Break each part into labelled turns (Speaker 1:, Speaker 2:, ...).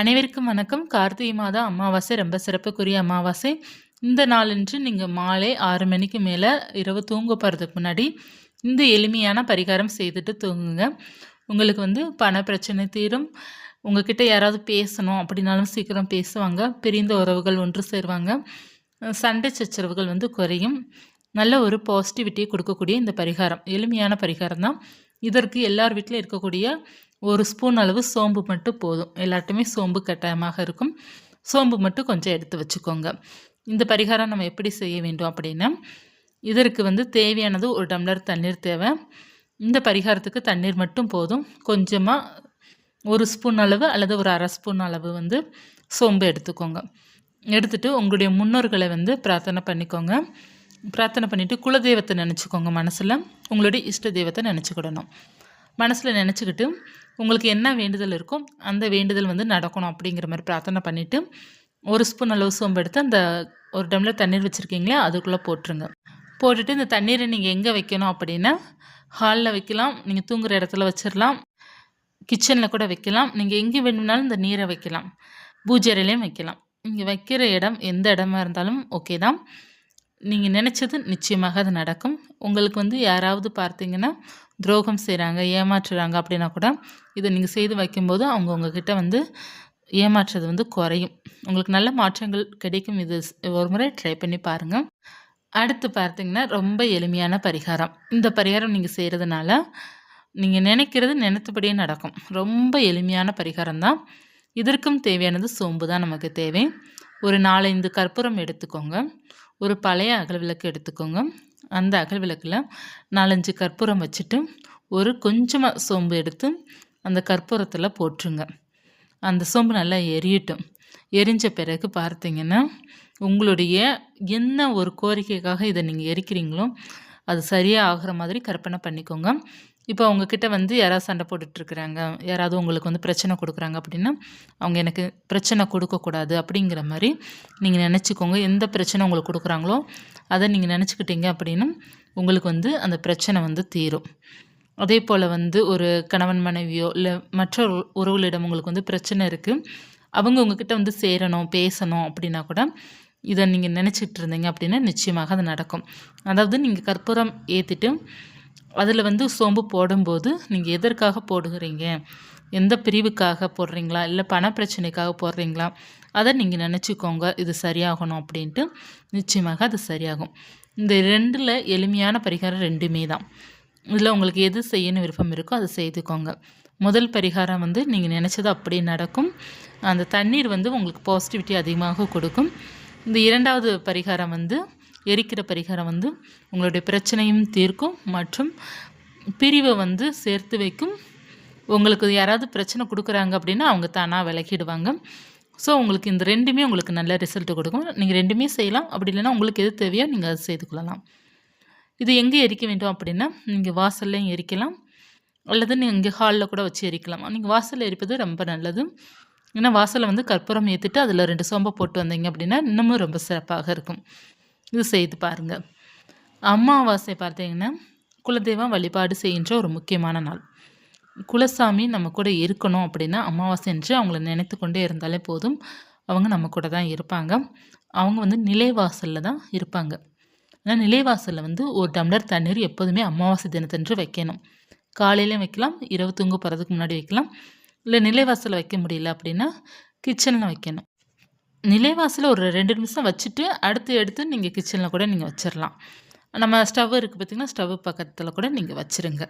Speaker 1: அனைவருக்கும் வணக்கம். கார்த்திகை மாத அமாவாசை ரொம்ப சிறப்புக்குரிய அமாவாசை. இந்த நாளன்று நீங்கள் மாலை ஆறு மணிக்கு மேலே இரவு தூங்க போகிறதுக்கு முன்னாடி இந்த எளிமையான பரிகாரம் செய்துட்டு தூங்குங்க. உங்களுக்கு வந்து பண பிரச்சனை தீரும். உங்ககிட்ட யாராவது பேசணும் அப்படின்னாலும் சீக்கிரம் பேசுவாங்க. பிரிந்த உறவுகள் ஒன்று சேருவாங்க. சண்டை சச்சரவுகள் வந்து குறையும். நல்ல ஒரு பாசிட்டிவிட்டியை கொடுக்கக்கூடிய இந்த பரிகாரம். எளிமையான பரிகாரம் தான் இதற்கு எல்லார் வீட்டிலும் இருக்கக்கூடிய ஒரு ஸ்பூன் அளவு சோம்பு மட்டும் போதும். எல்லாட்டுமே சோம்பு கட்டாயமாக இருக்கும். சோம்பு மட்டும் கொஞ்சம் எடுத்து வச்சுக்கோங்க. இந்த பரிகாரம் நம்ம எப்படி செய்ய வேண்டும் அப்படின்னா இதற்கு வந்து தேவையானது ஒரு டம்ளர் தண்ணீர் தேவை. இந்த பரிகாரத்துக்கு தண்ணீர் மட்டும் போதும். கொஞ்சமாக ஒரு ஸ்பூன் அளவு அல்லது ஒரு அரை ஸ்பூன் அளவு வந்து சோம்பு எடுத்துக்கோங்க. எடுத்துகிட்டு உங்களுடைய முன்னோர்களை வந்து பிரார்த்தனை பண்ணிக்கோங்க. பிரார்த்தனை பண்ணிவிட்டு குலதெய்வத்தை நினச்சிக்கோங்க மனசில். உங்களுடைய இஷ்ட தெய்வத்தை நினச்சிக்கிடணும். மனசில் நினச்சிக்கிட்டு உங்களுக்கு என்ன வேண்டுதல் இருக்கோ அந்த வேண்டுதல் வந்து நடக்கணும் அப்படிங்கிற மாதிரி பிரார்த்தனை பண்ணிவிட்டு ஒரு ஸ்பூன் அளவு சோம்பு எடுத்து அந்த ஒரு டம்ளர் தண்ணீர் வச்சுருக்கீங்களே அதுக்குள்ளே போட்டுருங்க. போட்டுட்டு இந்த தண்ணீரை நீங்கள் எங்கே வைக்கணும் அப்படின்னா ஹாலில் வைக்கலாம் நீங்கள் தூங்குகிற இடத்துல வச்சிடலாம் கிச்சனில் கூட வைக்கலாம் நீங்கள் எங்கே வேணும்னாலும் இந்த நீரை வைக்கலாம் பூஜை வைக்கலாம். நீங்கள் வைக்கிற இடம் எந்த இடமா இருந்தாலும் ஓகே தான். நீங்கள் நினச்சது நிச்சயமாக அது நடக்கும். உங்களுக்கு வந்து யாராவது பார்த்தீங்கன்னா துரோகம் செய்கிறாங்க ஏமாற்றுறாங்க அப்படின்னா கூட இதை நீங்கள் செய்து வைக்கும்போது அவங்க உங்ககிட்ட வந்து ஏமாற்றுறது வந்து குறையும். உங்களுக்கு நல்ல மாற்றங்கள் கிடைக்கும். இது ஒரு முறை ட்ரை பண்ணி பாருங்கள் அடுத்து பார்த்தீங்கன்னா ரொம்ப எளிமையான பரிகாரம். இந்த பரிகாரம் நீங்கள் செய்கிறதுனால நீங்கள் நினைக்கிறது நினைத்தபடியே நடக்கும். ரொம்ப எளிமையான பரிகாரம் தான். இதற்கும் தேவையானது சோம்பு தான் நமக்கு தேவை. ஒரு நாலஞ்சு கற்பூரம் எடுத்துக்கோங்க. ஒரு பழைய அகல் விளக்கு எடுத்துக்கோங்க. அந்த அகல் விளக்கில் நாலஞ்சு கற்பூரம் வச்சுட்டு ஒரு கொஞ்சமாக சோம்பு எடுத்து அந்த கற்பூரத்தில் போட்டுருங்க அந்த சோம்பு நல்லா எரியட்டும். எரிஞ்ச பிறகு பார்த்தீங்கன்னா உங்களுடைய என்ன ஒரு கோரிக்கைக்காக இதை நீங்கள் எரிக்கிறீங்களோ அது சரியாக ஆகிற மாதிரி கற்பனை பண்ணிக்கோங்க. இப்போ அவங்கக்கிட்ட வந்து யாராவது சண்டை போட்டுட்ருக்குறாங்க யாராவது உங்களுக்கு வந்து பிரச்சனை கொடுக்குறாங்க அப்படின்னா அவங்க எனக்கு பிரச்சனை கொடுக்கக்கூடாது அப்படிங்கிற மாதிரி நீங்கள் நினச்சிக்கோங்க. எந்த பிரச்சனை உங்களுக்கு கொடுக்குறாங்களோ அதை நீங்கள் நினச்சிக்கிட்டீங்க அப்படின்னா உங்களுக்கு வந்து அந்த பிரச்சனை வந்து தீரும். அதே போல் வந்து ஒரு கணவன் மனைவியோ இல்லை மற்ற உறவுகளிடம் உங்களுக்கு வந்து பிரச்சனை இருக்குது அவங்க உங்ககிட்ட வந்து சேரணும் பேசணும் அப்படின்னா கூட இதை நீங்கள் நினச்சிட்டு இருந்தீங்க அப்படின்னா நிச்சயமாக அது நடக்கும். அதாவது நீங்கள் கற்பூரம் ஏற்றிட்டு அதில் வந்து சோம்பு போடும்போது நீங்கள் எதற்காக போடுகிறீங்க? எந்த பிரிவுக்காக போடுறீங்களா? இல்லை பண பிரச்சனைக்காக போடுறீங்களா? அதை நீங்கள் நினச்சிக்கோங்க. இது சரியாகணும் அப்படின்ட்டு நிச்சயமாக அது சரியாகும். இந்த ரெண்டில் எளிமையான பரிகாரம் ரெண்டுமே தான். இதில் உங்களுக்கு எது செய்யணும் விருப்பம் இருக்கோ அதை செய்துக்கோங்க. முதல் பரிகாரம் வந்து நீங்கள் நினச்சது அப்படியே நடக்கும். அந்த தண்ணீர் வந்து உங்களுக்கு பாசிட்டிவிட்டி அதிகமாக கொடுக்கும். இந்த இரண்டாவது பரிகாரம் வந்து எரிக்கிற பரிகாரம் வந்து உங்களுடைய பிரச்சனையும் தீர்க்கும் மற்றும் பிரிவை வந்து சேர்த்து வைக்கும். உங்களுக்கு யாராவது பிரச்சனை கொடுக்குறாங்க அப்படின்னா அவங்க தானாக விலகிடுவாங்க. ஸோ உங்களுக்கு இந்த ரெண்டுமே உங்களுக்கு நல்ல ரிசல்ட் கொடுக்கும். நீங்கள் ரெண்டுமே செய்யலாம். அப்படி இல்லைன்னா உங்களுக்கு எது தேவையோ நீங்கள் அதை செய்து கொள்ளலாம். இது எங்கே எரிக்க வேண்டும் அப்படின்னா நீங்கள் வாசல்லையும் எரிக்கலாம். அல்லது நீங்கள் இங்கே ஹாலில் கூட வச்சு எரிக்கலாம். நீங்கள் வாசலில் எரிப்பது ரொம்ப நல்லது. ஏன்னா வாசலில் வந்து கற்பூரம் ஏற்றிட்டு அதில் ரெண்டு சோம்பை போட்டு வந்தீங்க அப்படின்னா இன்னமும் ரொம்ப சிறப்பாக இருக்கும். இது செய்து பாருங்கள் அமாவாசை பார்த்தீங்கன்னா குலதெய்வம் வழிபாடு செய்கின்ற ஒரு முக்கியமான நாள். குலசாமி நம்ம கூட இருக்கணும் அப்படின்னா அமாவாசை என்று அவங்கள நினைத்து கொண்டே இருந்தாலே போதும். அவங்க நம்ம கூட தான் இருப்பாங்க. அவங்க வந்து நிலைவாசலில் தான் இருப்பாங்க. ஆனால் நிலைவாசலில் வந்து ஒரு டம்ளர் தண்ணீர் எப்போதுமே அமாவாசை தினத்தன்று வைக்கணும். காலையிலையும் வைக்கலாம் இரவு தூங்க போகிறதுக்கு முன்னாடி வைக்கலாம். இல்லை நிலைவாசலில் வைக்க முடியல அப்படின்னா கிச்சனில் வைக்கணும். நிலைவாசலில் ஒரு ரெண்டு நிமிஷம் வச்சுட்டு அடுத்து எடுத்து நீங்கள் கிச்சனில் கூட நீங்கள் வச்சிடலாம் நம்ம ஸ்டவ் இருக்குது பார்த்திங்கன்னா ஸ்டவ் பக்கத்தில் கூட நீங்கள் வச்சுருங்க.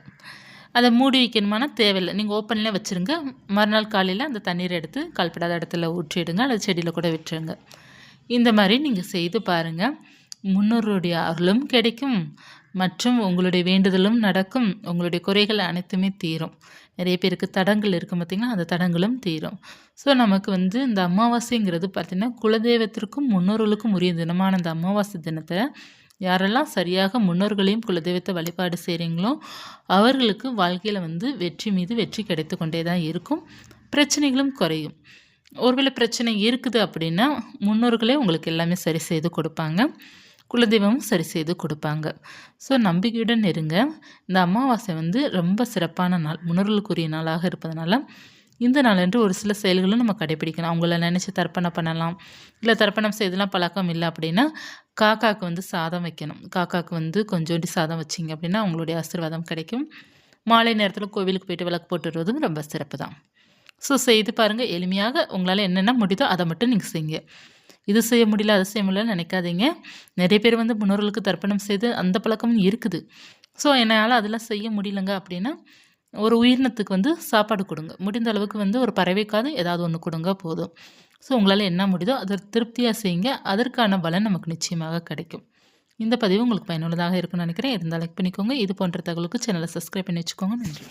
Speaker 1: அதை மூடி வைக்கணுமானா தேவையில்லை. நீங்கள் ஓப்பன்லேயே வச்சுருங்க. மறுநாள் காலையில் அந்த தண்ணீரை எடுத்து கால்படாத இடத்துல ஊற்றிடுங்க அல்லது செடியில் கூட விட்டுருங்க. இந்த மாதிரி நீங்கள் செய்து பாருங்கள் முன்னோருடைய அருளும் கிடைக்கும். மற்றும் உங்களுடைய வேண்டுதலும் நடக்கும். உங்களுடைய குறைகள் அனைத்துமே தீரும். நிறைய பேருக்கு தடங்கள் இருக்கும் பார்த்திங்கன்னா அந்த தடங்களும் தீரும். ஸோ நமக்கு வந்து இந்த அமாவாசைங்கிறது பார்த்திங்கன்னா குலதெய்வத்திற்கும் முன்னோர்களுக்கும் உரிய தினமான அந்த அமாவாசை தினத்தை யாரெல்லாம் சரியாக முன்னோர்களையும் குலதெய்வத்தை வழிபாடு செய்கிறீங்களோ அவர்களுக்கு வாழ்க்கையில் வந்து வெற்றி மீது வெற்றி கிடைத்து கொண்டே தான் இருக்கும். பிரச்சனைகளும் குறையும். ஒருவேளை பிரச்சனை இருக்குது அப்படின்னா முன்னோர்களே உங்களுக்கு எல்லாமே சரி செய்து கொடுப்பாங்க. குலதெய்வமும் சரி செய்து கொடுப்பாங்க. ஸோ நம்பிக்கையுடன் இருங்க. இந்த அமாவாசை வந்து ரொம்ப சிறப்பான நாள் முன்னோர்களுக்குரிய நாளாக இருப்பதனால இந்த நாளன்று ஒரு சில செயல்களும் நம்ம கடைப்பிடிக்கணும் அவங்கள நினச்சி தர்ப்பணம் பண்ணலாம். இல்லை தர்ப்பணம் செய்தெல்லாம் பழக்கம் இல்லை அப்படின்னா காக்காவுக்கு வந்து சாதம் வைக்கணும். காக்காவுக்கு வந்து கொஞ்சோண்டி சாதம் வச்சிங்க அப்படின்னா அவங்களுடைய ஆசீர்வாதம் கிடைக்கும். மாலை நேரத்தில் கோவிலுக்கு போயிட்டு விளக்கு போட்டு வருவதும் ரொம்ப சிறப்பு தான் ஸோ செய்து பாருங்கள் எளிமையாக உங்களால் என்னென்ன முடியுதோ அதை மட்டும் நீங்கள் செய்யுங்க. இது செய்ய முடியல அதை செய்ய முடியலன்னு நினைக்காதீங்க. நிறைய பேர் வந்து முன்னோர்களுக்கு தர்ப்பணம் செய்து அந்த பழக்கமும் இருக்குது. ஸோ என்னால் அதெல்லாம் செய்ய முடியலங்க அப்படின்னா ஒரு உயிரினத்துக்கு வந்து சாப்பாடு கொடுங்க. முடிந்த அளவுக்கு வந்து ஒரு பறவைக்காவது ஏதாவது ஒன்று கொடுங்க போதும். ஸோ உங்களால் என்ன முடியுதோ அதை திருப்தியாக செய்யுங்க. அதற்கான பலன் நமக்கு நிச்சயமாக கிடைக்கும். இந்த பதிவு உங்களுக்கு பயனுள்ளதாக இருக்கும்னு நினைக்கிறேன். இருந்தால் லைக் பண்ணிக்கோங்க. இது போன்ற தகவலுக்கு சேனலை சப்ஸ்கிரைப் பண்ணி வச்சுக்கோங்க. நன்றி.